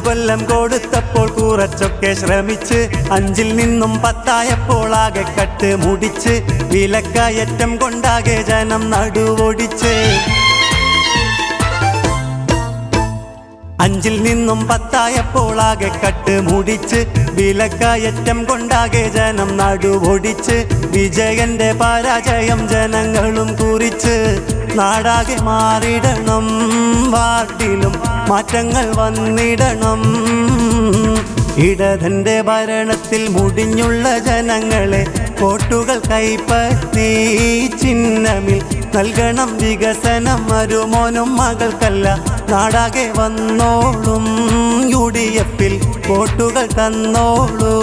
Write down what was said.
കൊല്ലം കൊടുത്തപ്പോൾ കുറച്ചൊക്കെ ശ്രമിച്ച് അഞ്ചിൽ നിന്നും പത്തായപ്പോൾ ആകെ കട്ട് മുടിച്ച് വിലക്കയറ്റം കൊണ്ടാകെ ജനം നടുവൊടിച്ച് അഞ്ചിൽ നിന്നും പത്തായപ്പോൾ ആകെ കട്ട് മുടിച്ച് വിലക്കയറ്റം കൊണ്ടാകെ ജനം നടുവൊടിച്ച് വിജയന്റെ പരാജയം ജനങ്ങളും കുറിച്ച് നാടാകെ മാറിടണം വാർഡിലും മാറ്റങ്ങൾ വന്നിടണം. ഇടതന്റെ ഭരണത്തിൽ മുടിഞ്ഞുള്ള ജനങ്ങളെ കോട്ടുകൾ കൈപ്പറ്റി ചിഹ്നമിൽ നൽകണം വികസനം മരുമോനും മകൾക്കല്ല. നാടാകെ വന്നോളും യു ഡി എഫിൽ വോട്ടുകൾ തന്നോളൂ.